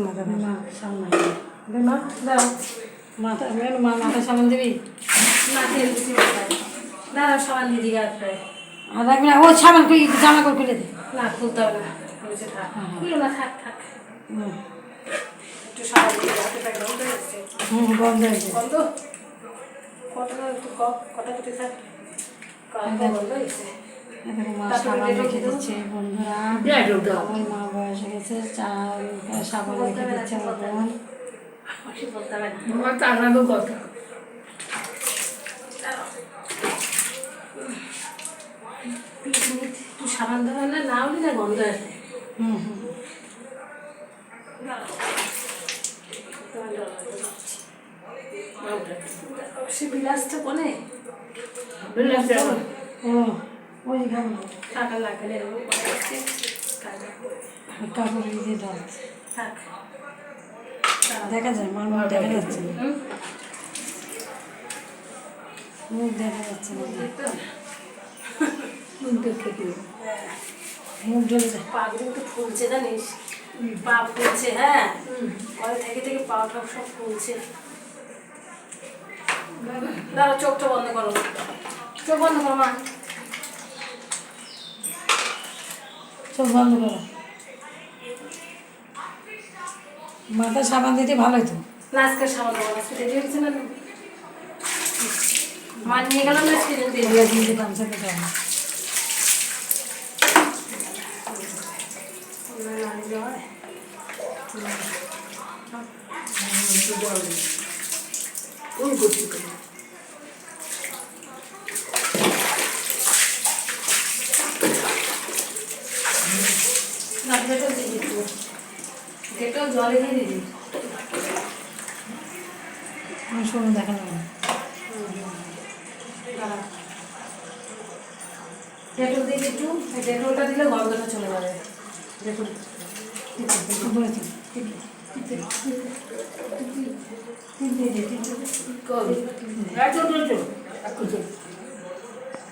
মাথা সামনে মেন সামান দিবি না তেল দিচ্ছি মাথায় দাঁড়াও সাবান দিয়ে দিকে আসবে আর রাখবি না ও সামান করে জামা করে খুলে দে না খুলতে হবে না থাক খুলো না থাক থাক একটু সাবান দিয়ে বন্ধ হয়েছে হুম বন্ধ হয়েছে বন্ধ কটা কুটি থাক কটা বন্ধ হয়েছে মা সাবান রেখে দিচ্ছে বন্ধুরা। আমার মা বয়স হয়ে গেছে চাল সাবান রেখে দিচ্ছে আমার বোন বেশি বলতে হবে না। সাবান না না হলে না গন্ধ আসে। হুম হুম। সে বিলাসটা কোনে? বিলাসটা? ও। ওই খাব টাকা লাগলে কাপড় দিয়ে দাও থাক। দেখা যায় মার মুখ দেখা যাচ্ছে না। মুখ দেখা যাচ্ছে না। দেখে দিও। মুখ জ্বলে যায়। পা গুলো একটু ফুলছে জানিস? পা ফুলছে হ্যাঁ? ঘরে থেকে থেকে পা টা সব ফুলছে। দাঁড়া চোখটা বন্ধ করো। চোখ বন্ধ করো মা। চোখ বন্ধ করো। মাথা সাবান দিতে ভালোই তো না আজকে সাবান দেবো আজকে দেরি হয়েছে না মা নিয়ে গেলাম না এগুলো দিয়ে দিলাম সাথে খাব না না নিলে হয় ওই করছি কেন? না ডেটল দিয়ে দিই একটু। ডেটল জলে দিয়ে দিবি আমার শোনো দেখা যাবে না দাঁড়া। ডেটল দিয়ে একটু ডেটলটা দিলে গন্ধটা চলে যাবে ডেটল তো তো। একটু তো।